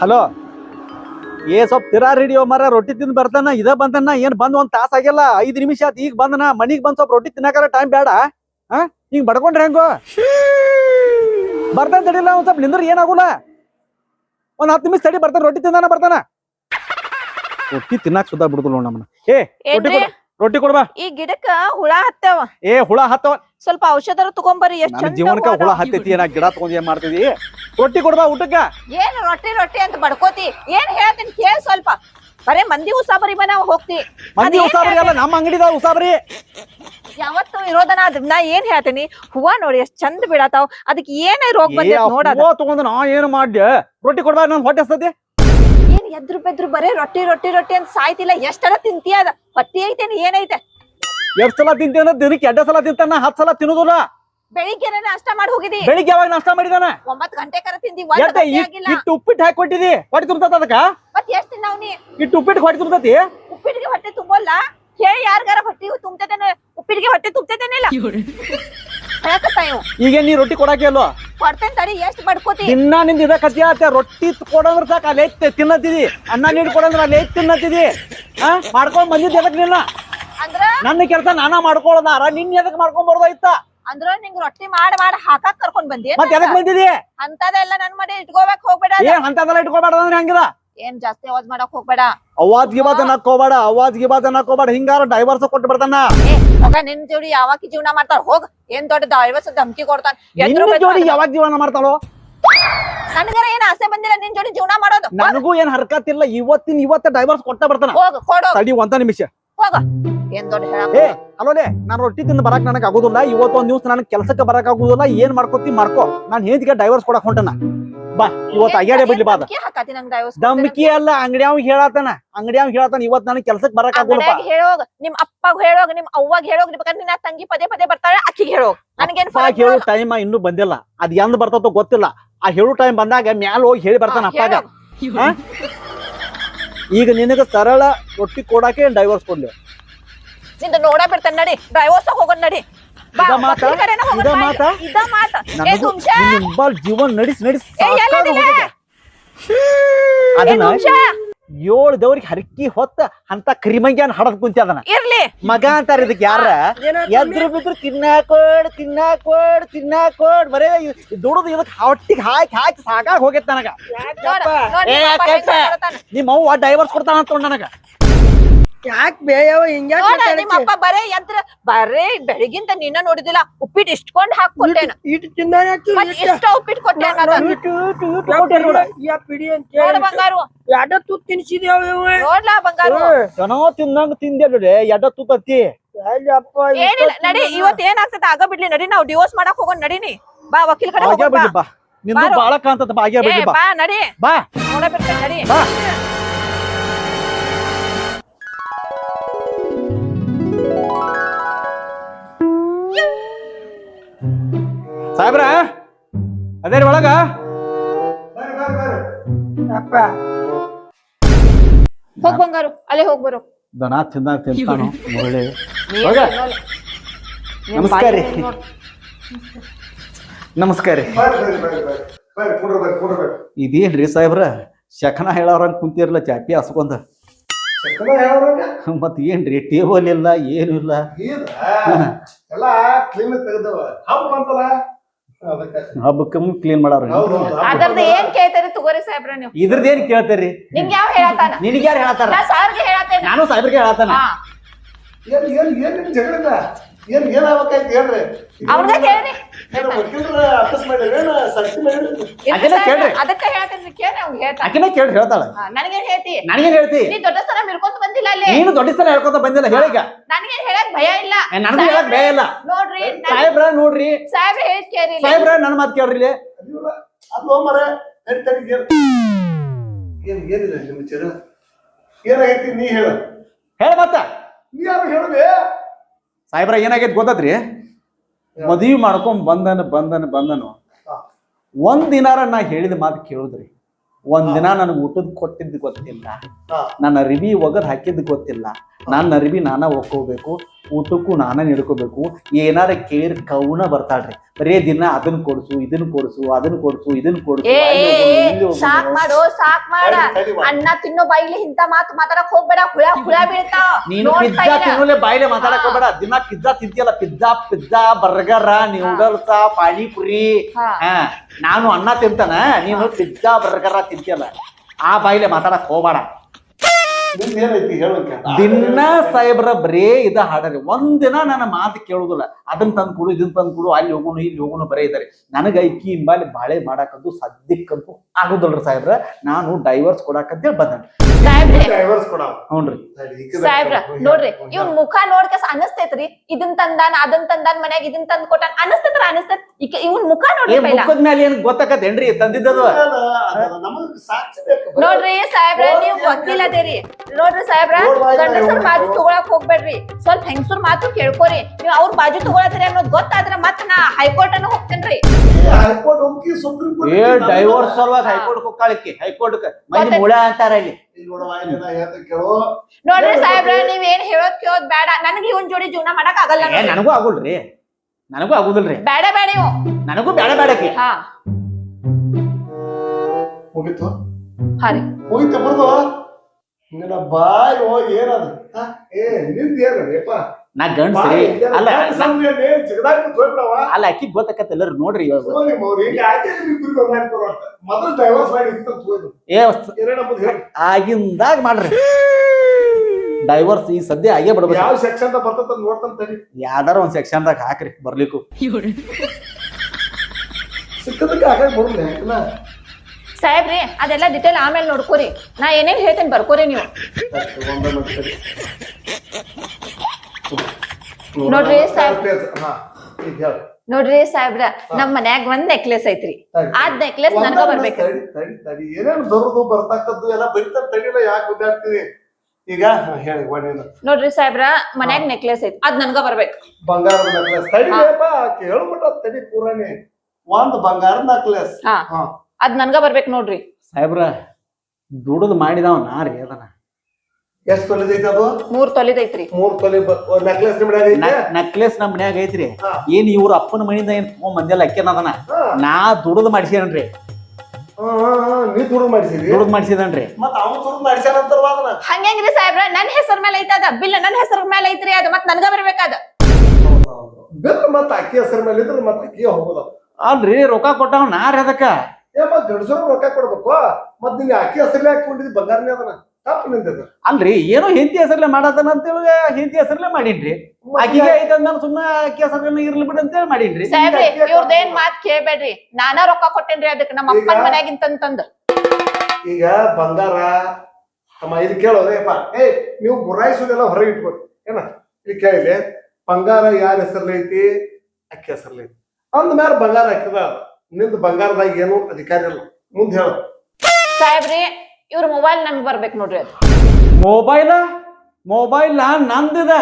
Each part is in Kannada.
ಹಲೋ? ಏ ಸ್ವಲ್ಪ ತಿರಾ ರೇಡಿಯೋ ಮರ ರೊಟ್ಟಿ ತಿಂದು ಬರ್ತಾನ ಇದ ಬಂದನ ಏನ್ ಬಂದ್ ಒಂದ್ ತಾಸ ಆಗಿಲ್ಲ ಐದ್ ನಿಮಿಷ ಆತ್ ಈಗ ಬಂದನ ಮನಿಗ್ ಬಂದ್ ಸ್ವಲ್ಪ ರೊಟ್ಟಿ ತಿನ್ನಕಾರ ಟೈಮ್ ಬೇಡ. ಹಾ? ಹಿಂಗ್ ಬಡ್ಕೊಂಡ್ರೆ ಹೆಂಗೋ? ಬರ್ತಾನ ತಡಿಲ್ಲ ಒಂದ್ ಸ್ವಲ್ಪ ನಿಂದ್ರ ಏನಾಗುಲ್ಲ ಒಂದ್ ಹತ್ತು ನಿಮಿಷ ತಡಿ ಬರ್ತಾನ ರೊಟ್ಟಿ ತಿಂದಾನ ಬರ್ತಾನ. ರೊಟ್ಟಿ ತಿನ್ನಾಕ ಸುದ್ದ ಬಿಡುದಿಲ್ಲ ನೋಡ್ ನಮ್ಮನ್ನ. ಏ ರೊಟ್ಟಿ ಕೊಡ ರೊಟ್ಟಿ ಕೊಡ್ಬಾ ಈ ಗಿಡಕ್ಕ ಹುಳ ಹತ್ತವ. ಏ ಹುಳ ಹತ್ತವ. ಸ್ವಲ್ಪ ಔಷಧ ತಗೊಂಬರ್ರಿ ಎಷ್ಟ್ ನನ್ನ ಜೀವನಕ್ಕ ಹುಳ. ಹತ್ತೈತಿ ಏನ ಗಿಡ ತಗೊಂಡ್ ಏನ್ ಮಾಡ್ತಿದಿ? ರೊಟ್ಟಿ ಕೊಡ್ಬಾ ಊಟಕ್ಕ? ಏನ್ ರೊಟ್ಟಿ ರೊಟ್ಟಿ ಅಂತ ಬಡ್ಕೋತಿ? ಏನ್ ಹೇಳ್ತೀನಿ ಕೇಳ್ ಸ್ವಲ್ಪ. ಬರೇ ಮಂದಿ ಉಸಾಬರಿ ಮನೆ ಹೋಗ್ತಿ. ಮಂದಿ ಉಸಾಬರಿ ಅಲ್ಲ ನಮ್ಮ ಅಂಗಡಿದ ಉಸಾಬರಿ. ಯಾವತ್ತು ವಿರೋಧನ ಅದ್ ನಾ ಏನ್ ಹೇಳ್ತೀನಿ? ಹೂವ ನೋಡಿ ಎಷ್ಟ್ ಚಂದ ಬಿಡತಾವ್ ಅದಕ್ಕೆ ಏನ ರೋಗ ಬಂದ್ ತಗೊಂಡ್ ನಾ ಏನು ಮಾಡ್ದೆ? ರೊಟ್ಟಿ ಕೊಡ್ಬಾ ನನ್ ಹೊಟ್ಟೆ ಹಸ್ತತಿ? ಏನ್ ಎದ್ರು ಬೆದ್ರು ಬರೇ ರೊಟ್ಟಿ ರೊಟ್ಟಿ ರೊಟ್ಟಿ ಅಂತ ಸಾಯ್ತಿಲ್ಲ. ಎಷ್ಟರ ತಿಂತೀಯ ಅದ? ಹೊಟ್ಟಿ ಐತೇನ್ ಏನೈತೆ ಎಷ್ಟ್ ಸಲ ತಿಂತೀನಿ ದಿನಕ್ಕೆ ಎರಡ ಸಲ ತಿಂತಾನ ಹತ್ ಸಲ ತಿನ್ನುದಿಲ್ಲ. ಬೆಳಿಗ್ಗೆ ನಾಷ್ಟ ಮಾಡಿ ಹೋಗಿದಿ. ಬೆಳಿಗ್ಗೆ ಯಾವಾಗ ನಾಷ್ಟ ಮಾಡಿದಾನ ಒಂಬತ್ ಗಂಟೆ ಕರ ತಿಂದಿ ಆಗಿಲ್ಲ. ಇಟ್ಟು ಉಪ್ಪಿಟ್ಟು ಹಾಕಿ ಕೊಟ್ಟಿದಿ ಹೊಟ್ಟೆ ತುಂಬತದ ಅದಕ್ಕ? ಮತ್ ಎಷ್ಟ್ ತಿನ್ನಾವ್ ನೀ ಇಟ್ಟು ಉಪ್ಪಿಟ್ಟು ಹೊಟ್ಟೆ ತುಂಬತತಿ? ಉಪ್ಪಿಟ್ಟಿಗೆ ಹೊಟ್ಟೆ ತುಂಬೋಲ್ಲ? ಹೇಳಿ ಯಾರಿಗಾರ ಹೊಟ್ಟಿ ತುಂಬ್ತೇನೆ ಉಪ್ಪಿಟ್ಟಿಗೆ ಹೊಟ್ಟೆ ತುಂಬ್ತೇನಿಲ್ಲ ಈಗ ನೀ ರೊಟ್ಟಿ ಕೊಡಾಕೆ ಅಲ್ವಾ? ಕೊಡ್ತೇನೆ ತಡಿ ಎಷ್ಟ್ ಬಡ್ಕೋತಿ ಇನ್ನ ನಿಂದ ಇದ ಆತ ರೊಟ್ಟಿ ಕೊಡಂದ್ರ ಸಾಕ ಅಲ್ಲಿ ತಿನ್ನತ್ತಿದಿ. ಅನ್ನ ನೀರು ಕೊಡಂದ್ರ ಅಲ್ಲಿ ತಿನ್ನತ್ತಿದಿ. ಹಾ ಮಾಡ್ಕೊಂಡ್ ಬಂದಿದ್ದೆ ಎದಕ್ ನಿನ್ನ ಅಂದ್ರ? ನನ್ನ ಕೆಲಸ ನಾನಾ ಮಾಡ್ಕೊಳ್ಳೋದಾರ ನಿನ್ ಎದಕ್ ಮಾಡ್ಕೊಂಡ್ ಬರೋದಾಯ್ತ ಅಂದ್ರ ನಿಂಗ್ ರೊಟ್ಟಿ ಮಾಡ್ ಮಾಡಿ ಹಾಕಾಕ್ ಕರ್ಕೊಂಡ್ ಬಂದಿ ಮತ್ತೆ ಎದಕ್ ಬಂದಿದಿ? ಅಂತದೆಲ್ಲ ನನ್ ಮನೆ ಇಟ್ಕೋಬೇಕ್ ಹೋಗ್ಬೇಡ ಅಂತದೆಲ್ಲ ಇಟ್ಕೋಬೇಡ ಅಂದ್ರೆ ಹಂಗಿದ? ಏನ್ ಜಾಸ್ತಿ ಅವಾಜ್ ಮಾಡಕ್ ಹೋಗ್ಬೇಡ. ಅವಾಜ್ ಗಿವಾಜ್ ಅನ್ನಕೋಬೇಡ ಅವಾಜ್ ಗಿವಾಜ್ ಅನ್ನಕೋಬೇಡ ಹಿಂಗಾರ ಡೈವರ್ಸ್ ಕೊಟ್ಟು ಬಿಡ್ತಾನ? ಏ ಮಗ ನಿನ್ ಜೋಡಿ ಯಾವಾಗ ಜೀವನ ಮಾಡ್ತಾರ ಹೋಗ್ ಏನ್ ದೊಡ್ಡ ಡೈವರ್ಸ್ ಧಮಕಿ ಕೊಡ್ತಾನ? ನಿನ್ನ ಜೋಡಿ. ಯಾವಾಗ ಜೀವನ ಮಾಡ್ತಾಳೋ? ನನ್ಗರ ಏನ್ ಆಸೆ ಬಂದಿಲ್ಲ ನಿನ್ ಜೋಡಿ ಜೀವನ ಮಾಡೋದು? ನನಗೂ ಏನ್ ಹರ್ಕತ್ತಿಲ್ಲ ಇವತ್ತಿನ ಇವತ್ತ ಡೈವರ್ಸ್ ಕೊಟ್ಟ ಬರ್ತಾನ ಹೋಗ್ ಕೊಡೋ. ತಡಿ ಒಂದ ನಿಮಿಷ. ಹೋಗ. ಏನ್ ದೊಡ್ಡ ಹೇಳಕ್ ಏ ಅಲ್ಲೋಲೆ ನಾನು ರೊಟ್ಟಿ ತಿಂದು ಬರಕ್ ನನಗ್ ಆಗುದಿಲ್ಲ ಇವತ್ತೊಂದ್ ದಿವ್ಸ ನನಗೆ ಕೆಲಸಕ್ಕೆ ಬರಕ್ ಆಗುದಿಲ್ಲ ಏನ್ ಮಾಡ್ಕೋತಿ ಮಾಡ್ಕೋ. ನಾನ್ ಹೆಂಡ್ತಿಗೆ ಡೈವರ್ಸ್ ಕೊಡಕ್ ಹೊಂಟನ. ಬಾ ಇವತ್ತು ಅಗ್ಯಾಡೆ ಬಿಡ್ಲಿ ಬಾದ. ಧಮ್ಕಿ ಹಾಕತಿ ನಂಗ್ ಡೈವರ್ಸ್ ದಮ್ಕಿ ಅಲ್ಲ ಅಂಗಡಿ ಅವ್ನ್ ಹೇಳತಾನ. ಅಂಗಡಿಯಾವ್ ಹೇಳತಾನ ಇವತ್ ನನಗೆ ಕೆಲ್ಸಕ್ ಬರಕ್ ಅಂಗಡ್ಯಾಗ ಹೇಳೋಗ ನಿಮ್ ಅಪ್ಪಗ್ ಹೇಳೋಗ ನಿಮ್ ಅವ್ವಾಗ ಹೇಳೋಗ ಬೇಕಾದ್ರೆ ನಿನ್ನ ತಂಗಿ ಪದೇ ಪದೇ ಬರ್ತಾಳೆ ಅಕ್ಕಿಗೆ ಹೇಳೋಗ ನನಗೇನ್ ಅಪ್ಪ ಹೇಳು ಟೈಮ್ ಇನ್ನು ಬಂದಿಲ್ಲ. ಅದ್ ಎಂದ್ ಬರ್ತತೋ ಗೊತ್ತಿಲ್ಲ. ಆ ಹೇಳು ಟೈಮ್ ಬಂದಾಗ ಮ್ಯಾಲ ಹೋಗಿ ಹೇಳಿ ಬರ್ತಾನ ಅಪ್ಪಾಗ? ಈಗ ನಿನಗೆ ಸರಳ ರೊಟ್ಟಿ ಕೊಡಾಕೆ ಡೈವರ್ಸ್ ಕೊಡ್ಲಿ ನಿಂದ ನೋಡ ಬಿಡ್ತಾನೆ ನಡಿ ಡೈವರ್ಸ್ ಹೋಗೋದ್ ನಡಿ ಬಾ, ಇದ ಮಾತ? ವಕೀಲ್ ಕಡೆನ ಹೋಗೋದ್ ಇದ ಬಾ ಈಗ. ಮಾತ? ಇದ ಮಾತ ಏ ನನಗೂ ದುಮ್ಶಾ ನಿಮ್ಮಲ್ ಜೀವನ ನಡಿಸ್ ನಡಿಸ್ ಏ, ಎಲ್ಲದಿಲ್ಲ? ಏ ಅದನ್ನ ದುಮ್ಶಾ ಏಳು ದೇವ್ರಿಗೆ ಹರಕಿ ಹೊತ್ತ ಅಂತ ಕ್ರಿಮಂಗ್ಯಾನ್ ಹಡದ್ ಕುಂತಿ ಅದನ್ನ. ಇರ್ಲಿ. ಮಗ ಅಂತಾರ ಇದಕ್ಕೆ ಯಾರ? ಎದ್ರು ಬಿದ್ರು ತಿನ್ನಾಕೋಡ್ ತಿನ್ನಾಕೋಡ್ ತಿನ್ನಾಕೋಡ್. ಬರೇ ದುಡದು ಇದಕ್ ಹೊಟ್ಟಿಗೆ ಹಾಕಿ ಹಾಕಿ ಸಾಕಾಗ ಹೋಗೈತ್ ನನಗ. ನಿಮ್ಮ ಅವ್ವ ಡೈವರ್ಸ್ ಕೊಡ್ತಾನ ಅಂತ ನನಗ. ಯಾಕ್ ಬೇಯವ ಹಿಂಗ್ಯಾಕ್ ಬರೇ ಎದ್ರ ಬರೇ ಬೆಳಗಿಂದ ನಿನ್ನ ನೋಡಿದಿಲ್ಲ. ಉಪ್ಪಿಟ್ಟು ಇಷ್ಟಕೊಂಡ್ ಹಾಕೊಟ್ಟೇನ. ಇಟ್ ತಿಂದಾನ ಇಷ್ಟ. ಉಪ್ಪಿಟ್ಟು ಪಿಡಿ ಅಂತ ಹೇಳಿ. ಬಂಗಾರು ಎಡ ತುತ್ ತಿನ್ಸಿದೇವ ನೋಡ್ಲಾ ಬಂಗಾರು ಏನೋ ಏನಿಲ್ಲ ನಡಿ ಇವತ್ ಏನಾಗ್ತದ? ಆಗ ಬಿಡ್ಲಿ ನಡಿ ನಾವು ಡಿವೋರ್ಸ್ ಮಾಡಕ್ ಹೋಗೋಣ ನಡಿನಿ ಬಾ ವಕೀಲ್ ಕಡೆ ಹೋಗೋಣ ಬಾ. ನಿಂದು ಬಾಳ ಕಾಂತದ ಬಾ ಆಗ್ಯಾ ಬಿಡ್ಲಿ ಬಾ ನಡಿ. ಬಾ. ನೋಡ ಬಿಡ್ತೇನೆ ನಡಿ. ಬಾ. ಸಾಹೇಬ್ರ ಅದೇ ರೀ ಒಳಗ ಅಪ್ಪ. ಹೋಗ್ ಬಂಗಾರು ಅಲ್ಲೇ ಹೋಗ್ ಬರು. ದನ ತಿಂದಾಗ ತಿಂತಾನು ಮುರಳಿ ಹೋಗ. ನಮಸ್ಕಾರ ರೀ. ನಮಸ್ಕಾರ ರೀ. ಇದೇನ್ರಿ ಸಾಹೇಬ್ರ? ಶಕನ ಹೇಳೋರಂಗ್ ಕುಂತಿರ್ಲ ಚಾಪಿ ಹಸ್ಕೊಂದ ಮತ್ ಏನ್ರಿ ಟೇಬಲ್ ಇಲ್ಲ ಏನು ಇಲ್ಲ? ಎಲ್ಲ ಕ್ಲೀನ್ ತೆಗೆದವ. ಹಬ್ಬ ಬಂತಲ್ಲ? ಅದಕ್ಕೆ ಹಬ್ಬಕ್ಕೆ ಕ್ಲೀನ್ ಮಾಡವ್ರಿ ಬಂತಲ್ಲ. ಏನ್ ಕೇಳ್ತಾರಿ ತಗೋರಿ ಸಾಹೇಬ್ರ ನೀವು? ಇದ್ರದ್ದೇನ್ ಕೇಳ್ತಾರಿ? ನಿಮ್ಗೆ ಯಾವ ಹೇಳತಾನ ನಿನಗೆ ಯಾರು ಹೇಳತಾರ ಸಾರ್ಗೆ ಹೇಳತ್ತೇನೆ. ನಾನು ಸಾಹೇಬ್ರಿಗೆ ಹೇಳತ್ತಾನ? ಹಾ. ಏನ್ ಏನ್ ಏನ್ ಜಗಳ ಜಗಳಿಂದ? ಏನ್ ಏನ್ ಆಗ್ಬೇಕಾಯ್ತು ಹೇಳ್ರಿ. ಅವ್ನ್ಗ ಕೇಳ್ರಿ. ಏನ್ ವಕೀಲರ ಅಪಸ್ ಮಾಡಿರಿ. ಏನ ಸಕ್ತಿ ಮಾಡಿರಿ. ಅದನ್ನ ಕೇಳ್ರಿ. ಅದಕ್ಕ ಹೇಳ್ತೀನಿ. ಕೇಳಿ ಅವ್ನ್ ಹೇಳ್ತಾನ. ಆಕಿನ ಕೇಳಿ ಹೇಳ್ತಾಳ. ನನಗೇನ್ ಹೇಳ್ತಿ? ನನಗೇನ್ ಹೇಳ್ತಿ? ನೀ ದೊಡ್ಡ ಮಿರ್ಕೊಂತ ಬಂದಿಲ್ಲ ಅಲ್ಲಿ. ನೀನು ದೊಡ್ಡ ಸಲ ಹೇಳ್ಕೊತ ಬಂದಿಲ್ಲ ಹೇಳಿಗ ನನಗೇನ್ ಹೇಳಕ್ ಭಯ ಇಲ್ಲ. ಏ, ನನಗೂ ಹೇಳಕ್ ಭಯ ಇಲ್ಲ. ನೋಡ್ರಿ ಸಾಹೇಬ್ರ ನೋಡ್ರಿ. ಸಾಹೇಬ್ರ ಹೇಳಿ ಕೇಳಿ ಇಲ್ಲಿ. ಸಾಹೇಬ್ರ ನನ್ ಮಾತ್ ಕೇಳ್ರಿ ಇಲ್ಲಿ. ಅದಿಲ್ಲ ಅದು ಹೋಮರ ತಡಿ ತಡಿ ಏನ್ ಏನ್ ಏನಿಲ್ಲ ನಿಮ್ಮ ಚರ ಏನಾಗೈತಿ ನೀ ಹೇಳ. ಹೇಳ ಮತ್ತ. ನೀ ಯಾರು ಹೇಳುವೆ ಸಾಹೇಬ್ರ ಏನಾಗೈತೆ ಗೊತ್ತತ್ರಿ ಮದುವೆ ಮಾಡ್ಕೊಂಡ್ ಬಂದನು ಬಂದನು ಬಂದನು. ಒಂದ್ ದಿನಾರ ನಾ ಹೇಳಿದ ಮಾತು ಕೇಳುದ್ರಿ. ಒಂದ್ ದಿನ ನನಗೆ ಊಟದ್ ಕೊಟ್ಟಿದ್ದು ಗೊತ್ತಿಲ್ಲ. ನನ್ನ ಅರಿವಿ ಒಗದ್ ಹಾಕಿದ್ದು ಗೊತ್ತಿಲ್ಲ. ನನ್ನ ಅರಿವಿ ನಾನ ಒಕ್ಕೋಬೇಕು ಊಟಕ್ಕೂ ನಾನ ಹಿಡ್ಕೋಬೇಕು ಏನಾರ ಕೇಳಿ ಕೌನ ಬರ್ತಾಳ್ರಿ. ಬರೇ ದಿನ ಅದನ್ನ ಕೊಡ್ಸು ಇದನ್ನ ಕೊಡ್ಸು ಅದನ್ನ ಕೊಡ್ಸು ಇದನ್ನ ಕೊಡ್ಸು ಏ ಅಲ್ಲಿ ಇಲ್ಲಿ. ಸಾಕ್ ಮಾಡು ಸಾಕ್ ಮಾಡ. ಅಣ್ಣ ತಿನ್ನೋ ಬಾಯಿಲಿ ಇಂತ ಮಾತು ಮಾತಾಡಕ್ ಹೋಗ್ಬೇಡ. ಹುಳ ಹುಳ ಬೀಳ್ತಾವ. ನೀನು ನೋಡ್ತಾ ಪಿಜ್ಜಾ ಇಲ್ಲ. ತಿನ್ನೋಲೆ ಬಾಯಿಲೆ ಮಾತಾಡಕ್ ಹೋಗ್ಬೇಡ. ದಿನ pizza ತಿಂತಿಯಲ್ಲ pizza pizza burger noodles panipuri. ಹಾ. ಹಾ ನಾನು ಅನ್ನ ತಿಂತಾನ ನೀನು ಪಿಜ್ಜಾ ಬರ್ಗರ ತಿಂತಿಯಲ್ಲ. ಆ ಬಾಯಿಲೆ ಮಾತಾಡಕ್ ಹೋಗ್ಬೇಡ. ದಿನ ಸಾಹೇಬ್ರ ಬರೇ ಇದ ಹಾಡರಿ. ಒಂದಿನ ನನ್ನ ಮಾತು ಕೇಳುದಿಲ್ಲ. ಅದನ್ನ ತಂದ್ ಕೊಡು ಇದನ್ನ ತಂದು ಕೊಡು, ಅಲ್ಲಿ ಹೋಗೋನು, ಇಲ್ಲಿ ಹೋಗೋನು ಬರೇ ಇದಾರೆ. ನನಗ ಐಕಿ ಹಿಂಬಾಲಿ ಬಾಳೆ ಮಾಡಾಕದ್ದು ಸದ್ಯಕ್ಕಂತೂ ಆಗುದಿಲ್ರಿ ಸಾಹೇಬ್ರ. ನಾನು ಡೈವರ್ಸ್ ಕೊಡಾಕಂತೇಳಿ ಬಂದನ್ರಿ ಸಾಹೇಬ್ರೆ ಡೈವರ್ಸ್ ಕೊಡ ಹ್ಞೂನ್ರಿ. ಸಾಹೇಬ್ರ ನೋಡ್ರಿ ಇವ್ನ್ ಮುಖ ನೋಡ್ಕಸ್ ಅನಸ್ತೈತ್ರಿ. ಇದನ್ ತಂದಾನ ಅದನ್ ತಂದಾನ ಮನ್ಯಾಗ ಇದನ್ ತಂದ್ ಕೊಟ್ಟಾನ. ಅನಸ್ತೈತ್ರ ಅನಸ್ತೈತ್. ಇವನ್ ಮುಖ ನೋಡ್ರಿ ಮುಖದ ಮೇಲೆ ಏನ್ ಗೊತ್ತಾಕತ್ತೇನ್ರಿ ತಂದಿದ್ದದು? ನೋಡ್ರಿ ಸಾಹೇಬ್ರ ನೀವ್ ಗೊತ್ತಿಲ್ಲದೇರಿ ನೋಡ್ರಿ ಸಾಹೇಬ್ರ ಗಂಡಸರ್. ಬಾಜು ತಗೊಳಕ್ ಹೋಗ್ಬೇಡ್ರಿ. ಸ್ವಲ್ಪ ಹೆಂಗಸರ್ ಮಾತು ಕೇಳ್ಕೊರಿ. ನೀವ್ ಅವ್ರ ಬಾಜು ತಗೊಳತ್ರಿ ಅನ್ನೋದ್ ಗೊತ್ತಾದ್ರ ಮತ್ ನಾ ಹೈಕೋರ್ಟ್ ಅನ್ನ ಹೋಗ್ತೇನ್ರಿ. ಹೈಕೋರ್ಟ್ ಹೋಗಿ ಸುಪ್ರೀಂ ಕೋರ್ಟ್ ಏ ಡೈವರ್ಸ್ ಸಲುವಾಗಿ ಹೈಕೋರ್ಟ್ ಹೋಗ್ಕಾಳಕ್ಕೆ ಹೈಕೋರ್ಟ್ ಮಂದಿ ಮುಳ ಅಂತಾರ ಇಲ್ಲಿ ನೋಡ್ರಿ ಸಾಹೇಬ್ರ ನೀವ್ ಏನ್ ಹೇಳೋದ್ ಕೇಳೋದ್ ಬೇಡ. ನನಗೆ ಇವನ್ ಜೋಡಿ ಜೀವನ ಮಾಡಕ್ ಆಗಲ್ಲ ಏ ನೋಡ್ರಿ. ನನಗೂ ಆಗುಲ್ರಿ. ನನಗೂ ಆಗುದಿಲ್ರಿ. ಬೇಡ ಬೇಡ ನೀವು. ನನಗೂ ಬೇಡ ಬೇಡಕ್ಕೆ ಹಾ. ಮುಗೀತು? ಹಾ ರೀ. ಮುಗಿತ ಬರ್ದು ನಿನ್ನ ಬಾಯ್ ಓ ಏನದು? ಏ ನಿಂದ ಏನು ರೇಪ ನಾ ಗಂಡ್ಸ್ರಿ ಅಲ್ಲ ಅಲ್ಲ ಅಕ್ಕಿ ಎಲ್ಲರೂ ನೋಡ್ರಿ ಇವಾಗ. ಏ ಆಗಿಂದಾಗ ಮಾಡ್ರಿ. ಡೈವರ್ಸ್ ಈ ಸದ್ಯ ಆಗೇ ಬಿಡ್ಬೇಕು. ಯಾವ ಸೆಕ್ಷನ್ ಬರ್ತದ ನೋಡ್ತಾನ ತಡಿ. ಯಾವ್ದಾರ ಒಂದ್ ಸೆಕ್ಷನ್ದಾಗ ಹಾಕ್ರಿ ಬರ್ಲಿಕ್ಕು. ಸಿಕ್ಕದಕ್ಕೆ ಸಾಹೇಬ್ರಿ ಅದೆಲ್ಲ ಡಿಟೇಲ್ ಆಮೇಲೆ ನೋಡ್ಕೋರಿ. ನಾ ಏನೇನ್ ಹೇಳ್ತೇನೆ ಬರ್ಕೋರಿ ನೀವು. ನೋಡ್ರಿ ನೋಡ್ರಿ ಸಾಹೇಬ್ರ ನಮ್ ಮನ್ಯಾಗ ಒಂದ್ ನೆಕ್ಲೆಸ್ ಐತ್ರಿ. ಆ ನೆಕ್ಲೆಸ್ ನನಗ ಬರ್ಬೇಕು ಏನೇನು ಬರುದು ಬರ್ತಕ್ಕದ್ದು ಎಲ್ಲ ಬರೀತಾರ ತಡಿಲ್ಲ ಯಾಕೆ ಗುದ್ದಾಡ್ತೀವಿ ಈಗ ಹೇಳಿ ನೋಡ್ರಿ ಸಾಹೇಬ್ರ ಮನ್ಯಾಗ ನೆಕ್ಲೆಸ್ ಐತಿ ಅದ್ ನನ್ಗ ಬರ್ಬೇಕು. ಬಂಗಾರದ ನೆಕ್ಲೆಸ್ ತಡಿಲೇಪ ಕೇಳ್ಬಿಟ್ಟ ತಡಿ ಪೂರಾನಿ. ಒಂದ್ ಬಂಗಾರದ ನೆಕ್ಲೆಸ್ ಅದ್ ನನ್ಗ ಬರ್ಬೇಕು ನೋಡ್ರಿ. ಸಾಹೇಬ್ರ ದುಡದ್ ಮಾಡಿದವ ನಾ ರೀ ಅದನ್ನ. ಎಷ್ಟ್ ತೊಲಿದೈತಿ ಅದು? ಮೂರ್ ತೊಲಿದೈತ್ರಿ ಮೂರ್ ತೊಲಿ ನೆಕ್ಲೆಸ್ ನಿಮ್ ನೆಕ್ಲೆಸ್ ಐತೆ ನಮ್ ಮನ್ಯಾಗ ಐತ್ರಿ. ಏನ್ ಇವ್ರ ಅಪ್ಪನ ಮನಿಯಿಂದ ಏನ್ ತಗೊಂಡ್ ಮಂದಿಲ್ಲ ಅಕ್ಕೇನ ಅದನ್ನ ನಾ ದುಡದ್ ಮಾಡಿಸ್ಯಾನ್ರಿ ನೀ ದುಡ್ಡು ಮಾಡಿಸಿದಿ? ದುಡದ್ ಮಾಡಿಸಿದನ್ರಿ. ಮತ್ತ ಅವ್ನು ಅದನ್ನ ಸಾಹೇಬ್ರ? ನನ್ ಹೆಸರ ಮೇಲೆ ಐತ ಅದ. ಬಿಲ್ ನನ್ ಹೆಸರ ಮೇಲೆ ಐತ್ರಿ ಅದ. ಮತ್ ನನ್ಗ ಬರ್ಬೇಕಾದ ಬಿಲ್ ಮತ್ತ ಅಕ್ಕಿ ಹೆಸರ ಮೇಲೆ ಇದ್ರ ಮತ್ತ ಅಕ್ಕಿ ಹೋಗೋದ ಅಲ್ರಿ ರೊಕ್ಕ ಕೊಟ್ಟಾವ ನಾ ರೀ ಅದಕ್ಕ. ಏ ಮತ್ ರೊಕ್ಕ ಕೊಡ್ಬೇಕು? ಮತ್ ನಿನ್ ಅಕ್ಕಿ ಹೆಸರಲ್ಲೇ ಹಾಕೊಂಡಿದ್ ಬಂಗಾರನೇ ಅದನ್ನ ತಪ್ಪು ಅಲ್ರಿ ಏನೋ ಹೆಂಡತಿ ಹೆಸರ್ಲೆ ಮಾಡದನ ಅಂತ ಹೆಂಡತಿ ಹೆಸರ್ಲೆ ಮಾಡೀನ್ರಿ. ಆಕಿಗೆ ಐತಂದ ಸುಮ್ಮನೆ ಅಕ್ಕಿ ಹೆಸರ್ಲೆ ಇರ್ಲಿ ಬಿಡ ಅಂತೇಳಿ ಮಾಡಿನ್ರಿ. ಸಾಹೇಬ್ರಿ ಇವ್ರದೇನ್ ಮಾತ್ ಕೇಳ್ಬೇಡ್ರಿ. ನಾನಾ ರೊಕ್ಕ ಕೊಟ್ಟೇನ್ರಿ ಅದಕ್ಕೆ ನಮ್ಮ ಅಪ್ಪನ ಮನ್ಯಾಗಿಂತಂತಂದ್ ಈಗ ಬಂಗಾರ ತಮ್ಮ ಇದು ಕೇಳೋದೇಪ್ಪ ಏ ನೀವು ಗುರಾಯಿಸೋದೆಲ್ಲ ಹೊರಗೆ ಇಟ್ಕೊಡಿ ಏನ? ಇಲ್ಲಿ ಕೇಳಿದೆ ಬಂಗಾರ ಯಾರ ಹೆಸರ್ಲೈತಿ ಐತಿ? ಅಕ್ಕಿ ಹೆಸರ್ಲೈತಿ ಐತಿ. ಅಂದ ಮೇಲೆ ಬಂಗಾರ ಹಾಕಿದ. ನಿಂದು ಬಂಗಾರದಾಗ ಏನು ಅಧಿಕಾರ ಇಲ್ಲ. ಮುಂದೆ ಹೇಳು. ಸಾಹೇಬ್ರಿ ಇವ್ರ ಮೊಬೈಲ್ ನಂಗೆ ಬರ್ಬೇಕು ನೋಡ್ರಿ ಅದು. ಮೊಬೈಲ್ ಮೊಬೈಲ್ ನಂದಿದ.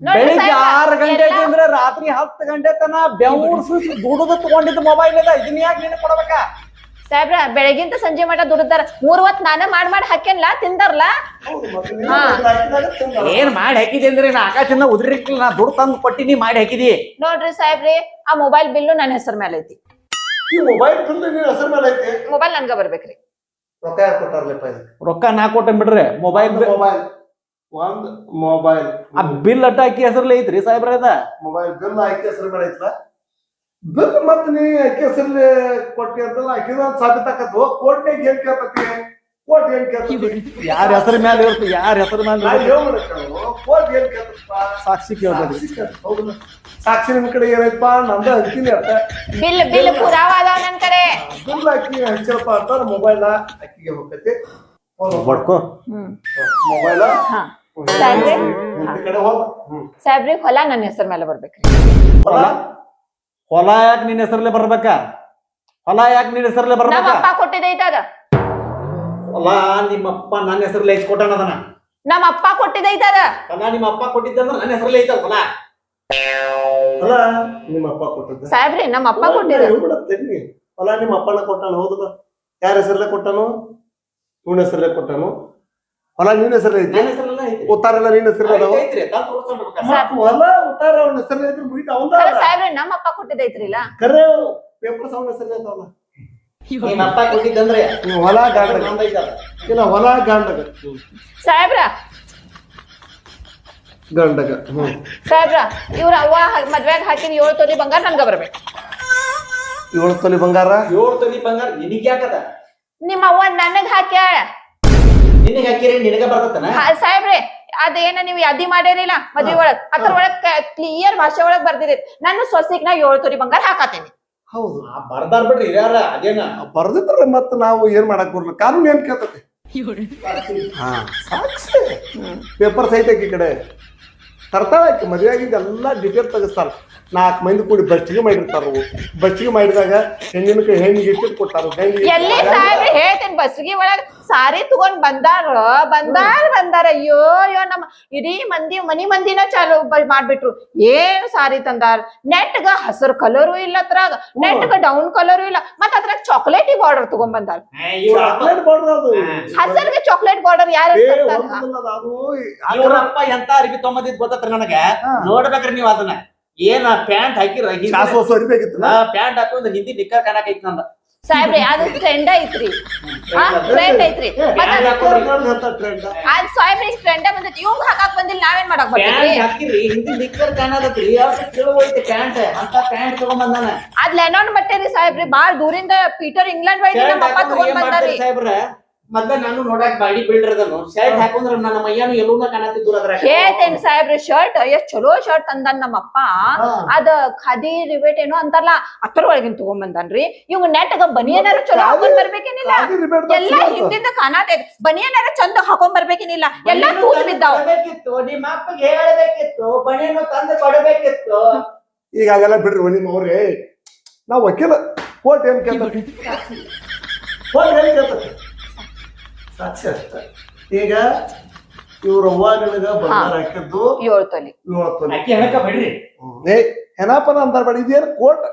ನೋಡ್ರಿ ಬೆಳಿಗ್ಗೆ ಆರ್ ಆರು ಗಂಟೆ ಎಲ್ಲ- ಅಂದ್ರೆ ರಾತ್ರಿ ಹತ್ತು ಗಂಟೆ ತನ ಬೆವ್ರು ಸುಸಿ ದುಡಿದು ತಗೊಂಡಿದ್ದ ಮೊಬೈಲ್ ಅದ ಇದನ್ನ ಯಾಕೆ ನೀನು ಕೊಡ್ಬೇಕ? ಸಾಹೇಬ್ರ ಬೆಳಗಿಂತ ಸಂಜೆ ಮಟ ದುಡಿದಾರ. ಮೂರ್ ಹೊತ್ ನಾನೇ ಮಾಡ್ ಮಾಡಿ ಹಾಕೇನ್ಲಾ ತಿಂದಾರ್ಲ? ಹಾ. ಏನ್ ಮಾಡಿ ಹಾಕಿದೆ ಅಂದ್ರೆ ನಾ ಆಕಾಶದಿಂದ ಉದ್ರಿಕ್ಕಿಲ್ಲ ನಾ ದುಡ್ಡು ತಂದು ಕೊಟ್ಟಿನಿ ಮಾಡಿ ಹಾಕಿದಿ ನೋಡ್ರಿ ಸಾಹೇಬ್ರಿ ಆ ಮೊಬೈಲ್ ಬಿಲ್ಲು ನನ್ನ ಹೆಸರ ಮೇಲೆ ಐತಿ. ಈ ಮೊಬೈಲ್ ಬಿಲ್ ನಿನ್ನ ಹೆಸರ ಮೇಲೆ ಐತಿ? ಮೊಬೈಲ್ ನನ್ಗ ಬರ್ಬೇಕ್ರಿ. ರೊಕ್ಕ ಯಾರು ಕೊಟ್ಟಾರ್ಲಪ್ಪ ಇದು ರೊಕ್ಕ ನಾ ಕೊಟ್ಟ ಬಿಡ್ರಿ ಮೊಬೈಲ್ ಒಂದು ಮೊಬೈಲ್ ಒಂದ್ ಮೊಬೈಲ್ ಆ ಬಿಲ್ ಅಟ್ಟ ಹಾಕಿ ಹೆಸರಲ್ಲಿ ಐತ್ರಿ ಸಾಹೇಬ್ರ ಅದ? ಮೊಬೈಲ್ ಬಿಲ್ ಆಯ್ಕೆ ಹೆಸರು ಮೇಲೆ ಬಿಲ್ ಮತ್ ನೀ ಆಯ್ಕೆ ಹೆಸರಲ್ಲಿ ಕೊಟ್ಟಿ ಅಂತಲ್ಲ ಆಕಿದ ಒಂದ್ ಸಾಬೀತಾಕತ್ತು ಕೋಟ್ನಾಗ ಏನ್ ಕೇಳ್ತತಿ? ಕೋಟ್ ಏನ್ ಕೇಳ್ತತಿ? ಯಾರ ಹೆಸರು ಮೇಲೆ ಇರ್ತು ಯಾರ ಹೆಸರು ಮೇಲೆ ಕೋಟ್ ಏನ್ ಕೇಳ್ತಪ್ಪ ಸಾಕ್ಷಿ ಕೇಳ್ತದ್ರಿ ಹೌದು ಕೇಳ್ತ-? ಸಾಕ್ಷಿ ನಿಮ್ ಕಡೆ ಏನೈತಪ್ಪ ನಂದ ಹಂಚಿನಿ ಅರ್ಥ ಬಿಲ್ ಬಿಲ್ ಪುರಾವ ಅದಾವ ನನ್ ಕಡೆ. ಬಿಲ್ ಅಕ್ಕಿ ಹಂಚಪ್ಪ ಅಂತ ಮೊಬೈಲ್ ಅಕ್ಕಿಗೆ ಹೋಗತ್ತೆ. ಬಡ್ಕೋ ಮೊಬೈಲ್ ಹಾ. ಸಾಹೇಬ್ರೆ? ನಿಂತ ಕಡೆ ಹೋಗ. ಹ್ಮ್. ಸಾಹೇಬ್ರಿ ಹೊಲ ನನ್ನ ಹೆಸರ ಮೇಲೆ ಬರ್ಬೇಕ್ರಿ. ಹೊಲ? ಹೊಲ? ಯಾಕೆ ನಿನ್ನ ಹೆಸರಲ್ಲೇ ಬರ್ಬೇಕಾ? ಹೊಲ ಯಾಕೆ ನಿನ್ನ ಹೆಸರಲ್ಲೇ ಬರ್ಬೇಕಾ? ಅಪ್ಪ ಕೊಟ್ಟಿದ್ದೈತ ಅದ. ಹೊಲ ನಿಮ್ಮಪ್ಪ ನನ್ನ ಹೆಸರಲ್ಲೇ ಐತ್ ಕೊಟ್ಟಣ ಅದನ್ನ ನಮ್ಮ ಅಪ್ಪ ಕೊಟ್ಟಿದ್ದೈತ ಅದ. ಹೊಲ ನಿಮ್ಮ ಅಪ್ಪ ಕೊಟ್ಟಿದ್ದಂದ್ರೆ ನನ್ನ ಹೆಸರಲ್ಲೇ ಐತಲ್ಲ ಹೊಲ? ಹೊಲ ನಿಮ್ಮ ಅಪ್ಪ ಕೊಟ್ಟದ್ದು. ಸಾಹೇಬ್ರಿ ನಮ್ಮ ಅಪ್ಪ ಕೊಟ್ಟಿದ ಹೇಳ್ಬಿಡತ್ತೇನಿ ಹೊಲ ನಿಮ್ಮ ಅಪ್ಪನ ಕೊಟ್ಟಾನ ಹೌದಲ್ಲ ಯಾರ ಹೆಸರಲ್ಲೇ ಕೊಟ್ಟಾನು? ಇವನ ಹೆಸರಲ್ಲೇ ಕೊಟ್ಟಾನು. ಹೊಲ ನಿನ್ನ ಹೆಸರಲ್ಲೇ ಐತಿ ನನ್ನ ಹೆಸರಲ್ಲೇ ಐತ್ರಿ. ಉತ್ತಾರ ಎಲ್ಲ ನಿನ್ನ ಹೆಸರು ಅದಾವ? ಹೊಲ ಉತ್ತಾರ ಅವನ ಹೆಸರು ಐತಿ ಮುಗಿತ ಅವಂದ ಖರೆ ಸಾಹೇಬ್ರೆ ನಮ್ಮ ಅಪ್ಪ ಕೊಟ್ಟಿದ್ದೈತ್ರಿಲ್ಲ ಕರೆ ಪೇಪರ್ಸ್ ಅವನ ಹೆಸರು ಅದಾವಲ್ಲ? ಹೊಲ ಗಾಂಡ ಇಲ್ಲ ಹೊಲ ಗಾಂಡ ಸಾಹೇಬ್ರ ಗಂಡಗ ಸಾಹೇಬ್ರ ಇವ್ರ ಅವ್ವ ಮದ್ವೆಗ ಹಾಕಿದ ಏಳು ತೊಲಿ ಬಂಗಾರ ನನ್ಗ ಬರ್ಬೇಕು. ಏಳು ತೊಲಿ ಬಂಗಾರ? ಏಳು ತೊಲಿ ಬಂಗಾರ ನಿನಗ್ ಯಾಕದ? ನಿಮ್ಮ ಅವ್ವ ನನಗ್ ಹಾಕ್ಯಾಳ ನಿನಗ್ ಹಾಕಿರಿ ನಿನಗ ಬರ್ತತನ ಸಾಹೇಬ್ರೆ ಅದೇನ ನೀವು ಯಾದಿ ಮಾಡಿರಿಲ್ಲ ಮದ್ವಿ ಒಳಗ್? ಅದ್ರ ಒಳಗ್ ಕ್ಲಿಯರ್ ಭಾಷೆ ಒಳಗ್ ಬರ್ದಿರಿ ನನ್ನ ಸೊಸಿಗ್ ನಾ ಏಳು ತೊಲಿ ಬಂಗಾರ ಹಾಕತೇನಿ ಹೌದು. ಬರ್ದಾರ್ ಬಿಡ್ರಿ ಹಿರಿಯರ ಅದೇನ? ಬರ್ದಿದ್ರೆ ಮತ್ತ ನಾವು ಏನ್ ಮಾಡಕ್ ಬರ್ಲಿ ಕಾನೂನು ಏನ್ ಕೇಳ್ತತಿ? ಹಾ ಸಾಕ್ಷಿ ಪೇಪರ್ ಸಹಿತ ಈ ಕಡೆ ತರ್ತಾಳ ಆಕಿ ಮದುವೆ ಆಗಿದ್ದ ಎಲ್ಲ ಡಿಟೇಲ್ ತೆಗಿಸ್ತಾರ ನಾಲ್ಕು ಮಂದಿ ಕೂಡಿ ಬಚ್ಚಿಗೆ ಮಾಡಿರ್ತಾರ ಬಚ್ಚಿಗೆ ಮಾಡಿದಾಗ ಹೆಣ್ಣಿನ ಕೈ ಹೆಣ್ಣಿಗೆ ಇಟ್ಟು ಕೊಟ್ಟಾರ. ಹೆಣ್ಣಿಗೆ ಎಲ್ಲಿ ಸಾಹೇಬ್ರೆ ಹೇಳ್ತೇನೆ ಬಸ್ಗಿ ಒಳಗ ಸಾರಿ ತಗೊಂಡ್ ಬಂದಾರ ಬಂದಾರ ಬಂದಾರ. ಅಯ್ಯೋ ಅಯ್ಯೋ ನಮ್ಮ ಇಡೀ ಮಂದಿ ಮನಿ ಮಂದಿನ ಚಾಲು ಮಾಡ್ಬಿಟ್ರು. ಏನ್ ಸಾರಿ ತಂದಾರ? ನೆಟ್ಗ ಹಸರ್ ಕಲರು ಇಲ್ಲ ಅದ್ರಾಗ. ನೆಟ್ಗ ಡೌನ್ ಕಲರು ಇಲ್ಲ. ಮತ್ತ ಅದ್ರಾಗ ಚಾಕ್ಲೇಟಿ ಬಾರ್ಡರ್ ತಗೊಂಡ್ ಬಂದಾರ. ಚಾಕ್ಲೇಟ್ ಬಾರ್ಡರ್ ಅದು. ಹಸರ್ಗೆ ಚಾಕ್ಲೇಟ್ ಬಾರ್ಡರ್ ಯಾರು ಎಂತ ಅರ್ಬಿ ಗೊತ್ತತ್ರ ನನಗೆ. ನೋಡ್ಬೇಕ್ರಿ ನೀವ್ ಅದನ್ನ. ಏನ ಪ್ಯಾಂಟ್ ಹಾಕಿರ ಪ್ಯಾಂಟ್ ಹಾಕೊಂಡ್ ಹಿಂದಿ ನಿಕ್ಕರ್ ಕಾಣಕೈತಿ ನಂದ. ಸಾಹೇಬ್ರೆ ಅದು ಟ್ರೆಂಡ್ ಐತ್ರಿ. ಟ್ರೆಂಡ್ ಐತ್ರಿ ಅದ್ ಸಾಹೇಬ್ರೆ ಟ್ರೆಂಡ್ ಬಂದೈತಿ. ಇವ್ ಹಾಕಾಕ್ ಬಂದಿಲ್ಲ ನಾವೇನ್ ಮಾಡಕ್ ಹಾಕಿರಿ ಹಿಂದಿ ನಿಕ್ಕರ್ ಕಾಣದತ್ರಿ. ತಿಳುವೈತೆ ಪ್ಯಾಂಟ್? ಅಂತ ಪ್ಯಾಂಟ್ ತಗೊಂಡ್ ಬಂದಾನ ಅದ್ ಲೆನಾನ್ ಬಟ್ಟೆ ರೀ ಸಾಹೇಬ್ರಿ. ಬಾಳ್ ದೂರಿಂದ ಪೀಟರ್ ಇಂಗ್ಲೆಂಡ್ ಹಾಕೊಂಡ್ರೆ ತಗೊಂಡ್ ಬಂದಾರಿ. ಸಾಹೇಬ್ರ? ಮೊದ್ಲ ನಾನು ನೋಡಕ್ ಬಾಡಿ ಬಿಲ್ಡರ್ ಅದನ್ನು ಶರ್ಟ್ ಹಾಕೊಂಡ್ರ ನನ್ನ ಮೈಯಾನು ಎಲ್ಲೂನ ಕಾಣತಿದ್ರು ಅದ್ರಾಗ. ಹೇಳ್ತೇನ್ ಸಾಹೇಬ್ರಿ ಶರ್ಟ್ ಎಷ್ಟ್ ಚಲೋ ಶರ್ಟ್ ತಂದ ನಮ್ಮಪ್ಪ. ಅದ ಖಾದಿ ರಿಬೇಟ್ ಏನೋ ಅಂತಾರಲ್ಲ ಅತ್ತರ ಒಳಗಿನ ತಗೊಂಡ್ ಬಂದಾನ್ರಿ ಇವ್ ನೆಟ್ಗ ಬನಿಯನಾರ ಚಲೋ ಹಾಕೊಂಡ್ ಬರ್ಬೇಕೇನಿಲ್ಲ ಎಲ್ಲಾ ಹಿಂದಿಂದ ಕಾಣತೈತಿ ಬನಿಯನಾರ ಚಂದ ಹಾಕೊಂಡ್ ಬರ್ಬೇಕೇನಿಲ್ಲ ಎಲ್ಲಾ ತೂತ್ ಬಿದ್ದಾವ್. ಕೊಡಬೇಕಿತ್ತು ನಿಮ್ಮ ಅಪ್ಪಗೆ ಹೇಳಬೇಕಿತ್ತು ಬನಿಯನ್ನು ತಂದು ಕೊಡಬೇಕಿತ್ತು. ಈಗ ಅದೆಲ್ಲ ಬಿಡ್ರಿ ನಿಮ್ಮ ಅವ್ರಿ. ನಾವ್ ವಕೀಲ. ಕೋರ್ಟ್ ಏನ್ ಕೇಳ್ತೀವಿ ಕೋರ್ಟ್ ಏನ್ ಕೇಳ್ತತಿ ಸಾಕ್ಷಿ ಅಷ್ಟ. ಈಗ ಇವ್ರ ಅವ್ವ ನಿನಗ ಬಂಗಾರ ಹಾಕಿದ್ದು ಏಳು ತೊಲಿ. ಏಳು ತೊಲಿ. ಅಕ್ಕಿ ಹೆಣಕ ಬಿಡ್ರಿ. ಏ ಹೆನಪನ ಅಂದಾರ ಬೇಡ ಇದೇನು ಕೋರ್ಟ್?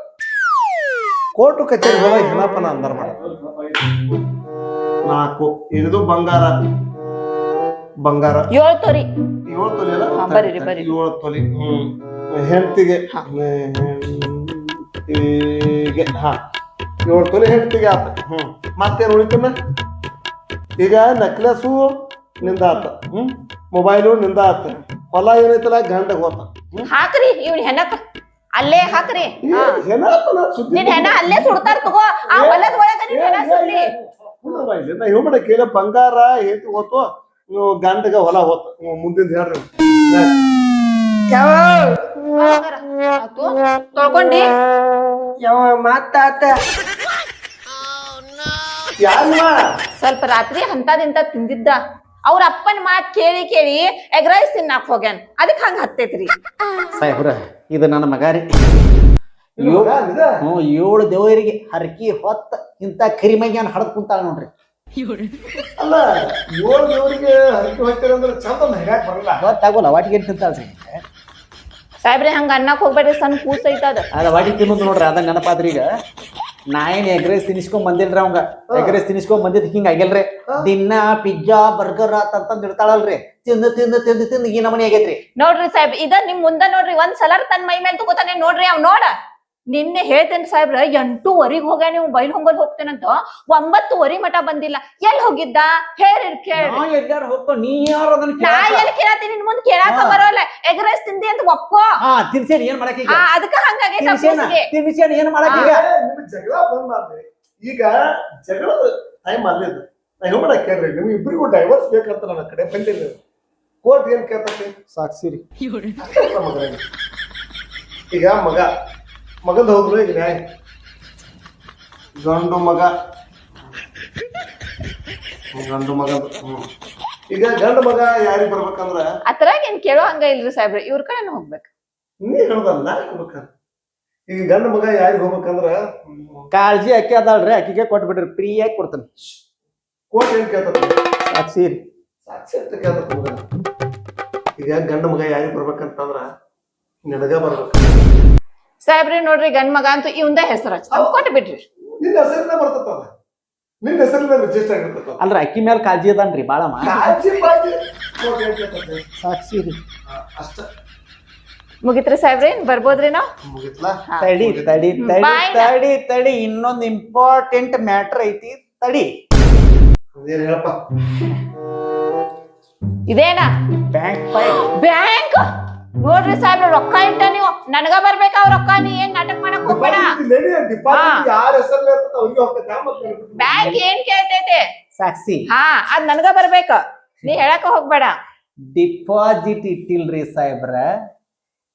ಕೋರ್ಟ್ ಕಚೇರಿ ಹೋದಾಗ ಹೆನಾಪನ ಅಂದಾರ ಬೇಡ. ನಾಲ್ಕು ಇದು ಬಂಗಾರ. ಬಂಗಾರ. ಏಳು ತೊಲಿ. ಏಳು ತೊಲಿ ಅಲ್ಲ? ಬರೀರಿ. ಏಳು ತೊಲಿ. ಹ್ಮ್. ಹೆಂಡತಿಗೆ ಹಾ. ಹೆಂಡತಿಗೆ ಹಾ. ಏಳು ತೊಲಿ ಹೆಂಡತಿಗೆ ಆತ. ಹ್ಮ್. ಮತ್ತೇನು ಉಳಿತಮ್ಮ ಈಗ ನೆಕ್ಲೆಸು ನಿಂದ ಆತ ಹ್ಮ್? ಮೊಬೈಲು ನಿಂದ ಆತ ಹೊಲ ಏನೈತಲ್ಲ ಗಂಡ ಹೋತ ಹಾಕ್ರಿ ಇವ್ನ ಹೆಣಕ. ಅಲ್ಲೇ ಹಾಕ್ರಿ. ಹಾ. ಹೆಣಪ್ಪನ ಸುದ್ದಿ ನಿನ್ ಹೆಣ ಅಲ್ಲೇ ಸುಡ್ತಾರ ತಗೋ. ಆ ಹೊಲದ ಒಳಗ ನಿನ್ ಹೆಣ ಸುಡ್ಲಿ ನಾ ಹೇಳ್ಬೇಡ ಕೇಳ ಬಂಗಾರ ಹೇತಿ ಹೋತು ನೀವು ಗಂಡಗ ಹೊಲ ಹೋತ ಮುಂದಿನ ಹೇಳ್ರಿ. ಯಾವ? ಹೋಗಾರ. ಆತು ತೊಳ್ಕೊಂಡಿ. ಯಾವ ಮಾತಾತ? ಯಾರಮ್ಮ ಸ್ವಲ್ಪ ರಾತ್ರಿ ಅಂತದಿಂತ ತಿಂದಿದ್ದ. ಅವ್ರ ಅಪ್ಪನ ಮಾತ್ ಕೇಳಿ ಕೇಳಿ ಎಗ್ ರೈಸ್ ತಿನ್ನಾಕ್ ಹೋಗ್ಯಾನ್. ಅದಕ್ ಹಂಗ ಹತ್ತೈತ್ರಿ? ಸಾಹೇಬ್ರ ಇದು ನನ್ನ ಮಗಾರಿ? ಹ್ಞೂ ಏಳು ದೇವರಿಗೆ ಹರಕಿ ಹೊತ್ತ ಇಂತ ಕರಿಮೈಗ್ಯಾನ ಹಡದ್ ಕುಂತಾಳ ನೋಡ್ರಿ. ಅಲ್ಲ ಏಳು ದೇವರಿಗೆ ಹರಕೆ ಹೋಗ್ತಾರೆ ಅಂದ್ರೆ ಚಂದ ಹೆಗಾಕ್ ಬರಲ್ಲ. ಗೊತ್ತಾಗೋಲ್ಲ ವಾಟಿಗೆ ತಿಂತಾಳ್ರಿ ಸಾಹೇಬ್ರೆ? ಹಂಗ ಅನ್ನಕ್ ಹೋಗ್ಬೇಡ್ರಿ ಸಣ್ಣ ಕೂಸ್ ಐತದ ಅದ ವಾಟಿ ತಿನ್ನೋದು ನೋಡ್ರಿ ಅದ ನೆನಪಾದ್ರಿ ಈಗ. ನಾ ಏನ್ ಎಗ್ ರೈಸ್ ತಿನ್ಸ್ಕೊಂಡ್ ಬಂದಿಲ್ರಿ ಅವಂಗ. ಎಗ್ ರೈಸ್ ತಿನ್ಸ್ಕೊಂಡ್ ಬಂದಿದ್ ಹಿಂಗ ಆಗಿಲ್ರಿ. ದಿನ ಪಿಜ್ಜಾ ಬರ್ಗರ್ ಅಂತಂದ್ ಇಡ್ತಾಳಲ್ರಿ. ತಿಂದು ತಿಂದು ತಿಂದು ತಿಂದು ಈ ನಮನಿ ಆಗೈತ್ರಿ. ನೋಡ್ರಿ ಸಾಹೇಬ್ ಇದ ನಿಮ್ ಮುಂದ ನೋಡ್ರಿ ಒಂದ್ ಸಲ ತನ್ ಮೈ ಮೇಲೆ ತಗೋತಾನೆ ನೋಡ್ರಿ ಅವ್ ನೋಡ. ನಿನ್ನೆ ಹೇಳ್ತೇನೆ ಸಾಹೇಬ್ರ ಎಂಟೂವರೆಗೆ ಹೋಗ್ಯ ನೀವು? ಬೈಲ್ ಹೊಂಗಲ್ ಹೋಗ್ತೇನಂತ ಒಂಬತ್ತುವರೆ ಮಠ ಬಂದಿಲ್ಲ. ಎಲ್ಲಿ ಹೋಗಿದ್ದ? ಹೇಳಿ ನಾ? ಎಲ್ಲಿ ಕೇಳತ್ತೀನಿ ನಿನ್ ಮುಂದ್ ಕೇಳಾಕ. ಬರೋಲ್ಲ. ಎಗ್ ರೈಸ್ ತಿಂದಿ ಅಂತ ಒಪ್ಪೋ ತಿನ್ಸೇನಿ ಏನ್ ಅದಕ್ಕ ಹಂಗಾಗೈತ ತಿನ್ಸೇನ ಏನ್ ಮಾಡಕ್ ಜಗಳ ಬಂದ್ ಈಗ ಜಗಳದ ಟೈಮ್ ಅಲ್ಲಿದ್ದು ನಾ ಹೇಳ್ಬೇಡ ಕೇಳ್ರಿ? ನಿಮ್ ಇಬ್ರಿಗೂ ಡೈವರ್ಸ್ ಬೇಕಂತ ನನ್ನ ಕಡೆ ಬಂದಿಲ್ಲ ಕೋರ್ಟ್ ಏನ್ ಕೇಳ್ತತಿ? ಸಾಕ್ಷಿರಿ ಈಗ ಮಗ ಮಗಂದ ಹೋದ್ರು ಈಗ ನ್ಯಾಯ ಗಂಡು ಮಗ. ಗಂಡು ಮಗ. ಈಗ ಗಂಡು ಮಗ ಯಾರಿಗ್ ಬರ್ಬೇಕಂದ್ರ? ಅದ್ರಾಗ ಏನ್ ಕೇಳೋ ಹಂಗ ಇಲ್ರಿ ಸಾಹೇಬ್ರ ಇವ್ರ ಕಡೆನ ಹೋಗ್ಬೇಕು. ನೀ ಹೇಳ್ದಲ್ಲ ಹೋಗ್ಬೇಕ ಈಗ ಗಂಡು ಮಗ ಯಾರಿಗ್ ಹೋಗ್ಬೇಕಂದ್ರ? ಕಾಳಜಿ ಅಕ್ಕಿ ಅದಾಳ್ರಿ ಅಕ್ಕಿಗೆ ಕೊಟ್ಬಿಡ್ರಿ ಫ್ರೀಯಾಗಿ ಕೊಡ್ತಾನೆ. ಕೋಟ್ ಏನ್ ಕೇಳ್ತತಿ ಸಾಕ್ಷಿರಿ ಸಾಕ್ಷಿ ಅಂತ ಕೇಳ್ತತಿ ಮಗ. ಈಗ ಗಂಡು ಮಗ ಯಾರಿಗ್ ಬರ್ಬೇಕಂತಂದ್ರ ನಿನಗ ಬರ್ಬೇಕು. ಸಾಹೇಬ್ರಿ ನೋಡ್ರಿ ಗಂಡ್ ಮಗ ಅಂತೂ ಇವಂದ ಹೆಸರು ಹಚ್ಚ ಕೊಟ್ಟು ಬಿಡ್ರಿ. ನಿನ್ನ ಹೆಸರಿನ ಬರ್ತದ ನಿನ್ನ ಹೆಸರಿನ ರಿಜಿಸ್ಟರ್ ಆಗಿರ್ತದೆ ಅಲ್ರಿ ಅಕ್ಕಿ ಮೇಲೆ ಕಾಳಜಿ ಅದಾನ್ರಿ ಬಾಳ ಮಾ ಕಾಳಜಿ ಹೇಳ್ತಾರೆ. ಸಾಕ್ಷಿ ರೀ. ಅಷ್ಟ. ಮುಗಿತ್ರಿ ಸಾಹೇಬ್ರಿ ಬರ್ಬೋದ್ರಿ ನಾವು? ಮುಗಿತ್ಲಾ? ತಡಿ ತಡಿ ತಡಿ ತಡಿ ತಡಿ ಇನ್ನೊಂದು ಇಂಪಾರ್ಟೆಂಟ್ ಮ್ಯಾಟರ್ ಐತಿ ತಡಿ. ಇದೇನಾ ಹೇಳಪ್ಪ? ಇದೇನ? ಬ್ಯಾಂಕ್ ಬ್ಯಾಂಕ್ ನೋಡ್ರಿ ಸಾಹೇಬ್ರ ರೊಕ್ಕ ಇಟ್ಟ ನೀವು ನನಗ ಬರ್ಬೇಕಾವ್ ರೊಕ್ಕ? ನೀ ಏನ್ ನಾಟಕ ಮಾಡಕ್ ಹೋಗ್ಬೇಡ. ಬ್ಯಾಂಕ್ ಏನ್ ಕೇಳ್ತೈತೆ? ಸಾಕ್ಷಿ. ಹಾ ಅದ್ ನನಗ ಬರ್ಬೇಕ. ನೀ ಹೇಳಕ ಹೋಗ್ಬೇಡ. ಡಿಪಾಸಿಟ್ ಇಟ್ಟಿಲ್ರಿ ಸಾಹೇಬ್ರ.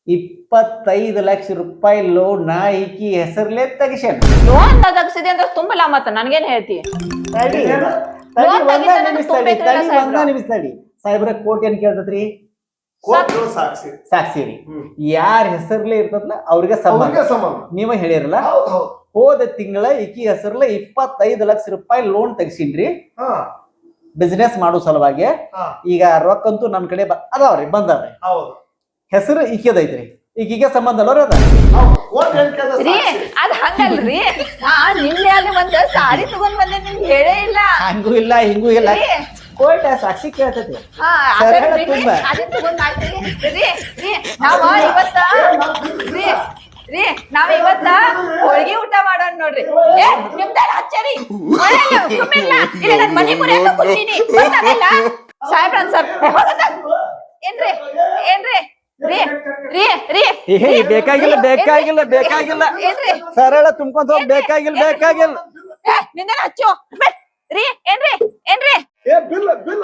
ಇಪ್ಪತ್ತೈದು ಲಕ್ಷ ರೂಪಾಯಿ ಲೋನ್ ಈಕಿ ಹೆಸರ್ಲೆ ತೆಗಿಸ್ಯಾನ. ಲೋನ್ ತಗಸಿದೆ ಅಂದ್ರೆ ತುಂಬಲ ಮತ್ತ ನನ್ಗೇನ್ ಹೇಳ್ತಿ? ತಡಿ ಒಂದ ನಿಮಿಷ ತಡಿ. ಸಾಹೇಬ್ರ ಕೋಟಿ ಏನ್ ಕೇಳ್ತತ್ರಿ? ಕೋರ್ಟ್ ಸಾಕ್ಷಿ ಸಾಕ್ಷಿ ರೀ ಹ್ಮ್. ಯಾರ ಹೆಸರ್ಲೆ ಇರ್ತದಲ್ಲ ಅವ್ರಿಗೆ ಸಂಬಂಧ ನೀವ ಹೇಳಿರಲ್ಲ ಹೌದು ತಿಂಗಳ ಈಕಿ ಹೆಸರ್ಲೆ ಇಪ್ಪತ್ತೈದು ಲಕ್ಷ ರೂಪಾಯಿ ಲೋನ್ ತೆಗ್ಸಿನ್ರಿ. ಹಾ. ಬಿಸ್ನೆಸ್ ಮಾಡೋ ಸಲುವಾಗಿ ಹಾ. ಈಗ ರೊಕ್ಕಂತೂ ನನ್ನ ಕಡೆ ಬ- ಅದಾವ್ರಿ ಬಂದಾವ್ರಿ. ಹೌದು. ಹೆಸರು ಈಕೆದೈತ್ರಿ ಈಗೀಗ ಸಂಬಂಧ ಅಲ್ಲವ್ರಿ ಅದ? ಹೌದು. ಕೋರ್ಟ್ ರೀ ಸಾಕ್ಷಿ ಅದ್ ಹಂಗಲ್ರಿ. ನಾ ನಿನ್ನೆ ಅಲ್ಲಿ ಒಂದ್ ಸಾರಿ ತಗೊಂಡ್ ಬಂದೆ ನಿಮ್ಗೆ ಹೇಳೇ ಇಲ್ಲ. ಹಂಗೂ ಇಲ್ಲ ಹಿಂಗೂ ಇಲ್ಲ. ಕೋರ್ಟ್ ಸಾಕ್ಷಿ ಕೇಳ್ತೈತಿ ಹಾ, ಸರಳ ತುಂಬ. ನಾವ ಇವತ್ತ ರೀ ರೀ ನಾವ್ ಇವತ್ತ ಹೋಳ್ಗಿ ಊಟ ಮಾಡೋಣ ನೋಡ್ರಿ. ಏ ನಿಮ್ದಾರ ಹಚ್ಚರಿ ಮನಿ ಮುರಿಯಾಕ ಕೂತೀನಿ ಸಾಹೇಬ್ರ ಸರ್ ಏನ್ರಿ ಏನ್ರಿ? ರೀ ರೀ ರೀ ಏ ಬೇಕಾಗಿಲ್ಲ ಬೇಕಾಗಿಲ್ಲ ಬೇಕಾಗಿಲ್ಲ. ಏನ್ರಿ? ಸರಳ ತುಂಬ್ಕೊಂತ ಹೋಗ್ ಬೇಕಾಗಿಲ್ಲ ಬೇಕಾಗಿಲ್ಲ. ಏ ಅಚ್ಚು? ಹಚ್ಚು ಬೇ, ರೀ ಏನ್ರಿ ಏನ್ರಿ? ಏ ಬಿಲ್ ಬಿಲ್